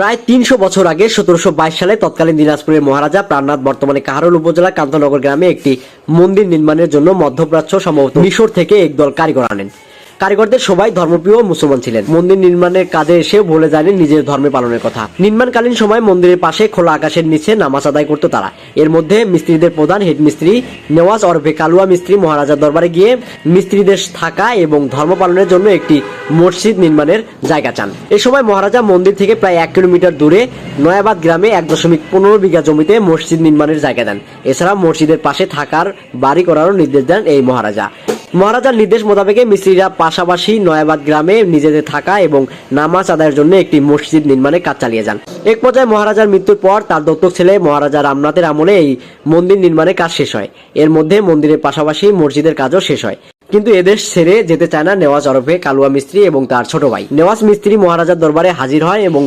প্রায় তিনশো বছর আগে সতেরোশো বাইশ সালে তৎকালীন দিনাজপুরের মহারাজা প্রাণনাথ বর্তমানে কাহারোল উপজেলা কান্তনগর গ্রামে একটি মন্দির নির্মাণের জন্য মধ্যপ্রাচ্য সম্ভবত মিশর থেকে একদল কারিগর আনেন। কারিগরদের সবাই ধর্মপ্রিয় মুসলমান ছিলেন। মন্দির নির্মাণের কাজে এসে ভুলে যায়নি নিজের ধর্মে পালনের কথা। নির্মাণকালীন সময় মন্দিরের পাশে খোলা আকাশের নিচে নামাজ আদায় করতো তারা। এর মধ্যে মিস্ত্রিদের প্রধান হেড মিস্ত্রি নেওয়াজ অরফে কালুয়া মিস্ত্রি মহারাজার দরবারে গিয়ে মিস্ত্রিদের থাকা এবং ধর্ম পালনের জন্য একটি মসজিদ নির্মাণের জায়গা চান। এ সময় মহারাজা মন্দির থেকে প্রায় এক কিলোমিটার দূরে নয়াবাদ গ্রামে এক দশমিক পনেরো বিঘা জমিতে মসজিদ নির্মাণের জায়গা দেন। এছাড়া মসজিদের পাশে থাকার বাড়ি করারও নির্দেশ দেন এই মহারাজা। মহারাজার নির্দেশ মোতাবেকে মিস্ত্রিরা পাশাপাশি নয়াবাদ গ্রামে নিজেদের থাকা এবং নামাজ আদায়ের জন্য একটি মসজিদ নির্মাণের কাজ চালিয়ে যান। এক পর্যায়ে মহারাজার মৃত্যুর পর তার দত্তক ছেলে মহারাজা রামনাথের আমলে এই মন্দির নির্মাণের কাজ শেষ হয়। এর মধ্যে মন্দিরের পাশাপাশি মসজিদের কাজও শেষ হয়। কিন্তু এদেশ ছেড়ে যেতে চায় না নেওয়াজ ওরফে কালুয়া মিস্ত্রি এবং তার ছোট ভাই। নেওয়াজ মিস্ত্রি মহারাজার দরবারে হাজির হয় এবং